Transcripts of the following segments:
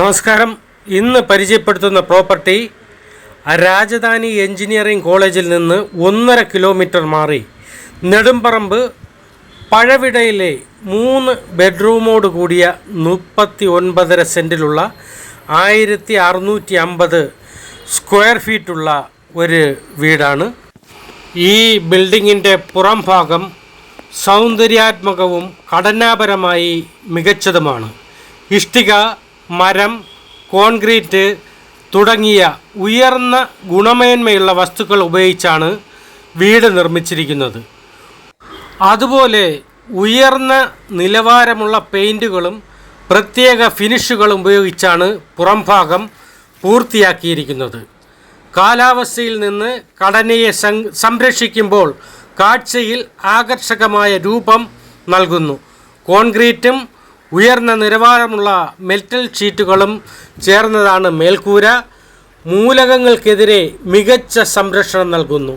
നമസ്കാരം. ഇന്ന് പരിചയപ്പെടുത്തുന്ന പ്രോപ്പർട്ടി രാജധാനി എഞ്ചിനീയറിംഗ് കോളേജിൽ നിന്ന് ഒന്നര കിലോമീറ്റർ മാറി. നെടുമ്പറമ്പ് പഴവിടയിലെ മൂന്ന് ബെഡ്റൂമോട് കൂടിയ മുപ്പത്തി ഒൻപതര സെന്റിലുള്ള ആയിരത്തി അറുന്നൂറ്റി അമ്പത് സ്ക്വയർ ഫീറ്റുള്ള ഒരു വീടാണ്. ഈ ബിൽഡിങ്ങിന്റെ പുറം ഭാഗം സൗന്ദര്യാത്മകവും ഘടനാപരമായി മികച്ചതുമാണ്. ഇഷ്ടിക മരം കോൺക്രീറ്റ് തുടങ്ങിയ ഉയർന്ന ഗുണമേന്മയുള്ള വസ്തുക്കൾ ഉപയോഗിച്ചാണ് വീട് നിർമ്മിച്ചിരിക്കുന്നത്. അതുപോലെ ഉയർന്ന നിലവാരമുള്ള പെയിന്റുകളും പ്രത്യേക ഫിനിഷുകളും ഉപയോഗിച്ചാണ് പുറംഭാഗം പൂർത്തിയാക്കിയിരിക്കുന്നത്. കാലാവസ്ഥയിൽ നിന്ന് ഘടനയെ സംരക്ഷിക്കുമ്പോൾ കാഴ്ചയിൽ ആകർഷകമായ രൂപം നൽകുന്നു. കോൺക്രീറ്റും ഉയർന്ന നിലവാരമുള്ള മെറ്റൽ ഷീറ്റുകളും ചേർന്നതാണ് മേൽക്കൂര. മൂലകങ്ങൾക്കെതിരെ മികച്ച സംരക്ഷണം നൽകുന്നു.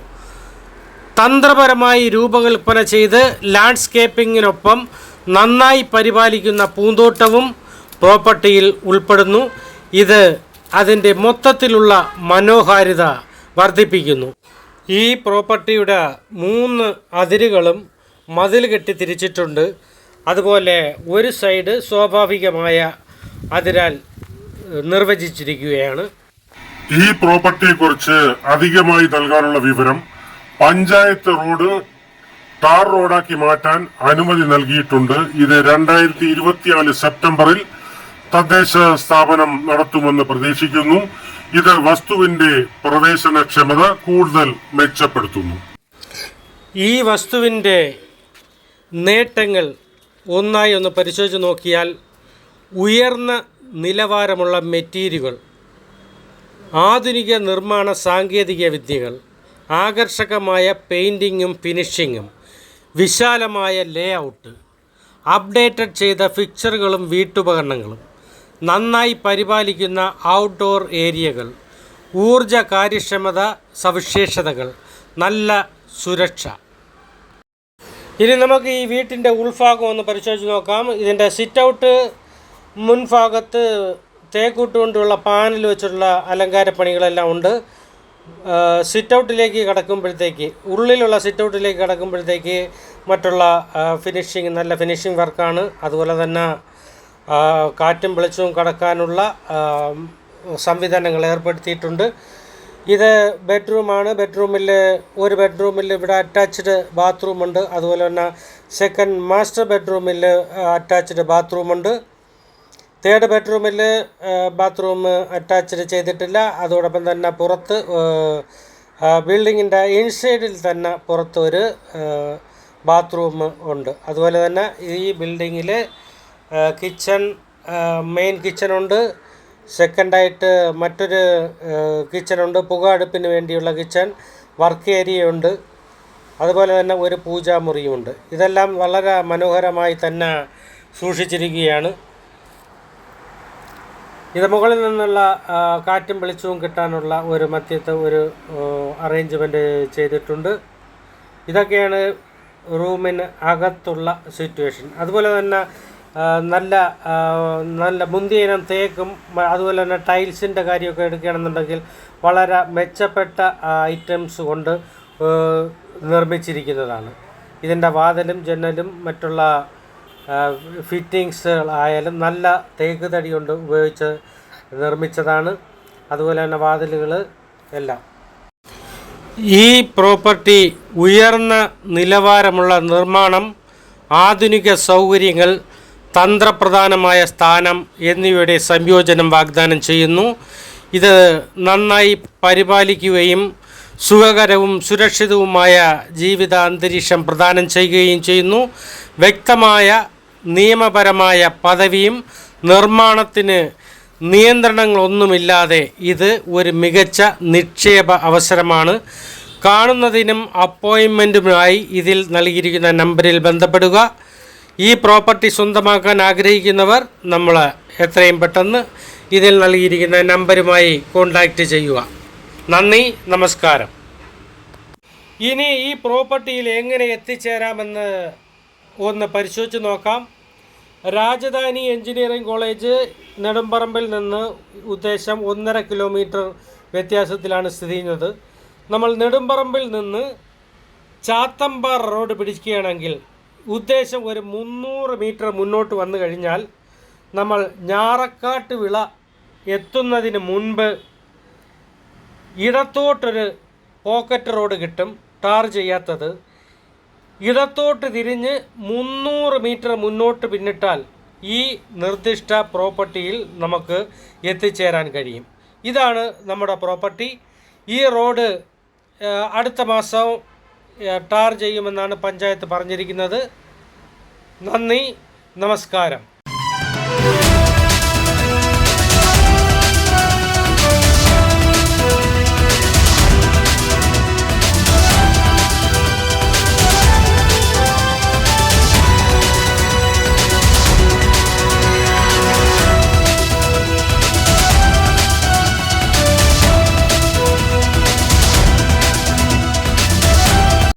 തന്ത്രപരമായി രൂപകൽപ്പന ചെയ്ത് ലാൻഡ്സ്കേപ്പിങ്ങിനൊപ്പം നന്നായി പരിപാലിക്കുന്ന പൂന്തോട്ടവും പ്രോപ്പർട്ടിയിൽ ഉൾപ്പെടുന്നു. ഇത് അതിന്റെ മൊത്തത്തിലുള്ള മനോഹാരിത വർദ്ധിപ്പിക്കുന്നു. ഈ പ്രോപ്പർട്ടിയുടെ മൂന്ന് അതിരുകളും മതിൽ കെട്ടി തിരിച്ചിട്ടുണ്ട്. അതുപോലെ ഒരു സൈഡ് സ്വാഭാവികമായ അതിരാൽ നിർവചിച്ചിരിക്കുകയാണ്. ഈ പ്രോപ്പർട്ടിയെക്കുറിച്ച് അധികമായി നൽകാനുള്ള വിവരം പഞ്ചായത്ത് റോഡ് ടാർ റോഡാക്കി മാറ്റാൻ അനുമതി നൽകിയിട്ടുണ്ട്. ഇത് രണ്ടായിരത്തി ഇരുപത്തിനാല് സെപ്റ്റംബറിൽ തദ്ദേശ സ്ഥാപനം നടത്തുമെന്ന് പ്രതീക്ഷിക്കുന്നു. ഇത് വസ്തുവിന്റെ പ്രവേശനക്ഷമത കൂടുതൽ മെച്ചപ്പെടുത്തുന്നു. ഈ വസ്തുവിന്റെ നേട്ടങ്ങൾ ഒന്നായി ഒന്ന് പരിശോധിച്ച് നോക്കിയാൽ ഉയർന്ന നിലവാരമുള്ള മെറ്റീരിയലുകൾ ആധുനിക നിർമ്മാണ സാങ്കേതിക വിദ്യകൾ ആകർഷകമായ പെയിന്റിങ്ങും ഫിനിഷിങ്ങും വിശാലമായ ലേ ഔട്ട് അപ്ഡേറ്റഡ് ചെയ്ത ഫിക്ചറുകളും വീട്ടുപകരണങ്ങളും നന്നായി പരിപാലിക്കുന്ന ഔട്ട്ഡോർ ഏരിയകൾ ഊർജ കാര്യക്ഷമത സവിശേഷതകൾ നല്ല സുരക്ഷ. ഇനി നമുക്ക് ഈ വീട്ടിന്റെ ഉൾഭാഗം ഒന്ന് പരിശോധിച്ച് നോക്കാം. ഇതിന്റെ സിറ്റ് ഔട്ട് മുൻഭാഗത്ത് തേക്കൂട്ട് കൊണ്ടുള്ള പാനൽ വെച്ചുള്ള അലങ്കാര പണികളെല്ലാം ഉണ്ട് സിറ്റ് ഔട്ടിലേക്ക് കടക്കുമ്പോഴത്തേക്ക് ഉള്ളിലുള്ള സിറ്റ് ഔട്ടിലേക്ക് കടക്കുമ്പോഴത്തേക്ക് മറ്റുള്ള ഫിനിഷിങ് നല്ല ഫിനിഷിങ് വർക്കാണ് അതുപോലെ തന്നെ കാറ്റും വെളിച്ചവും കടക്കാനുള്ള സംവിധാനങ്ങൾ ഏർപ്പെടുത്തിയിട്ടുണ്ട്. ഇത് ബെഡ്റൂമാണ്. ബെഡ്റൂമിൽ ഒരു ബെഡ്റൂമിൽ ഇവിടെ അറ്റാച്ച്ഡ് ബാത്റൂമുണ്ട് അതുപോലെ തന്നെ സെക്കൻഡ് മാസ്റ്റർ ബെഡ്റൂമിൽ അറ്റാച്ച്ഡ് ബാത്റൂമുണ്ട് തേർഡ് ബെഡ്റൂമിൽ ബാത്റൂം അറ്റാച്ച്ഡ് ചെയ്തിട്ടില്ല. അതോടൊപ്പം തന്നെ പുറത്ത് ബിൽഡിങ്ങിന്റെ ഇൻസൈഡിൽ തന്നെ പുറത്ത് ഒരു ബാത്റൂം ഉണ്ട്. അതുപോലെ തന്നെ ഈ ബിൽഡിങ്ങിൽ കിച്ചൺ മെയിൻ കിച്ചണുണ്ട് സെക്കൻഡായിട്ട് മറ്റൊരു കിച്ചണുണ്ട്. പുക അടുപ്പിന് വേണ്ടിയുള്ള കിച്ചൺ. വർക്ക് ഏരിയ ഉണ്ട് അതുപോലെ തന്നെ ഒരു പൂജാമുറിയുമുണ്ട് ഇതെല്ലാം വളരെ മനോഹരമായി തന്നെ സൂക്ഷിച്ചിരിക്കുകയാണ്. ഇത് മുകളിൽ നിന്നുള്ള കാറ്റും വെളിച്ചവും കിട്ടാനുള്ള ഒരു മധ്യത്തെ ഒരു അറേഞ്ച്മെന്റ് ചെയ്തിട്ടുണ്ട്. ഇതൊക്കെയാണ് റൂമിന് അകത്തുള്ള സിറ്റുവേഷൻ. അതുപോലെ തന്നെ നല്ല നല്ല മുന്തിയ ഇനം തേക്കും അതുപോലെ തന്നെ ടൈൽസിന്റെ കാര്യമൊക്കെ എടുക്കുകയാണെന്നുണ്ടെങ്കിൽ വളരെ മെച്ചപ്പെട്ട ഐറ്റംസ് കൊണ്ട് നിർമ്മിച്ചിരിക്കുന്നതാണ്. ഇതിന്റെ വാതിലും ജനലും മറ്റുള്ള ഫിറ്റിങ്സുകളായാലും നല്ല തേക്ക് തടി കൊണ്ട് ഉപയോഗിച്ച് നിർമ്മിച്ചതാണ്. അതുപോലെ തന്നെ വാതിലുകൾ എല്ലാം. ഈ പ്രോപ്പർട്ടി ഉയർന്ന നിലവാരമുള്ള നിർമ്മാണം ആധുനിക സൗകര്യങ്ങൾ തന്ത്രപ്രധാനമായ സ്ഥാനം എന്നിവയുടെ സംയോജനം വാഗ്ദാനം ചെയ്യുന്നു. ഇത് നന്നായി പരിപാലിക്കുകയും സുഖകരവും സുരക്ഷിതവുമായ ജീവിത അന്തരീക്ഷം പ്രദാനം ചെയ്യുകയും ചെയ്യുന്നു. വ്യക്തമായ നിയമപരമായ പദവിയും നിർമ്മാണത്തിന് നിയന്ത്രണങ്ങളൊന്നുമില്ലാതെ ഇത് ഒരു മികച്ച നിക്ഷേപ അവസരമാണ്. കാണുന്നതിനും അപ്പോയിൻമെന്റുമായി ഇതിൽ നൽകിയിരിക്കുന്ന നമ്പറിൽ ബന്ധപ്പെടുക. ഈ പ്രോപ്പർട്ടി സ്വന്തമാക്കാൻ ആഗ്രഹിക്കുന്നവർ നമ്മൾ എത്രയും പെട്ടെന്ന് ഇതിൽ നൽകിയിരിക്കുന്ന നമ്പരുമായി കോൺടാക്റ്റ് ചെയ്യുക. നന്ദി നമസ്കാരം. ഇനി ഈ പ്രോപ്പർട്ടിയിൽ എങ്ങനെ എത്തിച്ചേരാമെന്ന് ഒന്ന് പരിശോധിച്ച് നോക്കാം. രാജധാനി എഞ്ചിനീയറിംഗ് കോളേജ് നെടുമ്പറമ്പിൽ നിന്ന് ഉദ്ദേശം ഒന്നര കിലോമീറ്റർ വ്യത്യാസത്തിലാണ് സ്ഥിതി ചെയ്യുന്നത്. നമ്മൾ നെടുമ്പറമ്പിൽ നിന്ന് ചാത്തമ്പാറ റോഡ് പിടിക്കുകയാണെങ്കിൽ ഉദ്ദേശം ഒരു മുന്നൂറ് മീറ്റർ മുന്നോട്ട് വന്നു കഴിഞ്ഞാൽ നമ്മൾ ഞാറക്കാട്ട് വിള എത്തുന്നതിന് മുൻപ് ഇടത്തോട്ടൊരു പോക്കറ്റ് റോഡ് കിട്ടും. ടാർ ചെയ്യാത്തത്. ഇടത്തോട്ട് തിരിഞ്ഞ് മുന്നൂറ് മീറ്റർ മുന്നോട്ട് പിന്നിട്ടാൽ ഈ നിർദ്ദിഷ്ട പ്രോപ്പർട്ടിയിൽ നമുക്ക് എത്തിച്ചേരാൻ കഴിയും. ഇതാണ് നമ്മുടെ പ്രോപ്പർട്ടി. ഈ റോഡ് അടുത്ത മാസം ടാർ ചെയ്യുമെന്നാണ് പഞ്ചായത്ത് പറഞ്ഞിരിക്കുന്നത്. നന്ദി നമസ്കാരം.